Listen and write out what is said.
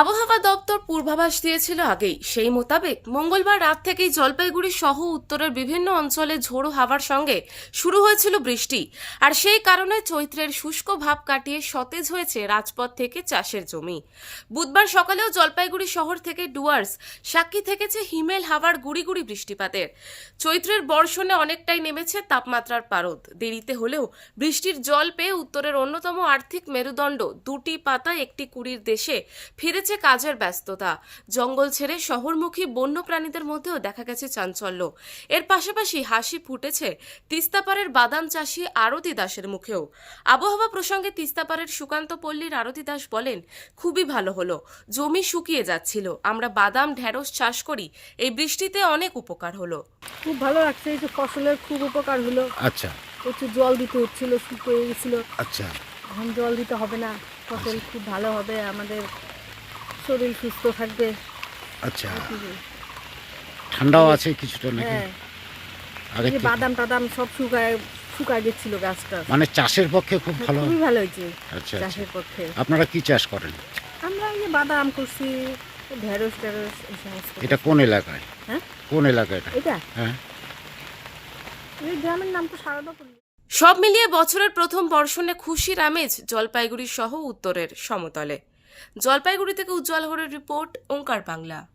আবহাওয়া দপ্তর পূর্বাভাস দিয়েছিল আগেই। সেই মোতাবেক মঙ্গলবার রাত থেকেই জলপাইগুড়ি সহ উত্তরের বিভিন্ন অঞ্চলে ঝোড়ো হাওয়ার সঙ্গে শুরু হয়েছিল বৃষ্টি। আর সেই কারণে চৈত্রের শুষ্ক ভাব কাটিয়ে সতেজ হয়েছে রাজপথ থেকে চাষের জমি। বুধবার সকালেও জলপাইগুড়ি শহর থেকে ডুয়ার্স সাক্ষী থেকেছে হিমেল হাওয়ার গুড়ি গুড়ি বৃষ্টিপাতের। চৈত্রের বর্ষণে অনেকটাই নেমেছে তাপমাত্রার পারদ। দেরিতে হলেও বৃষ্টির জল পেয়ে উত্তরের অন্যতম আর্থিক মেরুদণ্ড দুটি পাতা একটি কুড়ির দেশে ফিরেছে কাজের ব্যস্ততা। জঙ্গল ছেড়ে শহরমুখী বন্য প্রাণীদের মধ্যেও দেখা গেছে চাঞ্চল্য। এর পাশাপাশি হাসি ফুটেছে তিস্তাপাড়ের বাদাম চাষি আরতি দাসের মুখেও। আবহাওয়া প্রসঙ্গে তিস্তাপাড়ের সুকান্ত পল্লীর আরতি দাস বলেন খুবই ভালো হলো। জমি শুকিয়ে যাচ্ছিল। আমরা বাদাম ঢেঁড়স চাষ করি। এই বৃষ্টিতে অনেক উপকার হলো। খুব ভালো লাগছে। এই যে ফসলের খুব উপকার হলো। আচ্ছা। প্রচুর জল দিতে হচ্ছিল শুকিয়ে গেছিল। আচ্ছা। এখন জল দিতে হবে না। ফসল খুব ভালো হবে। আমাদের শরীর সুস্থ থাকবে। আচ্ছা। ঠান্ডাও আছে কিছুটা নাকি? হ্যাঁ। আগে? বাদাম টাদাম সব শুকায় শুকায় গেছিল গাছটা। মানে চাষের পক্ষে খুব ভালো? খুবই ভালো হয়েছে আচ্ছা আচ্ছা। চাষের পক্ষে। আপনারা কি চাষ করেন? আমরা এই বাদাম করছি ঢেঁড়স এই সমস্ত এটা কোন এলাকায়? হ্যাঁ? কোন এলাকায় এটা? এটা? হ্যাঁ। এই গ্রামের নাম তো সারদাপুর সব মিলিয়ে বছরের প্রথম বর্ষণে খুশির আমেজ জলপাইগুড়ি সহ উত্তরের সমতলে। জলপাইগুড়ি থেকে উজ্জ্বল হরের রিপোর্ট ওঙ্কার বাংলা।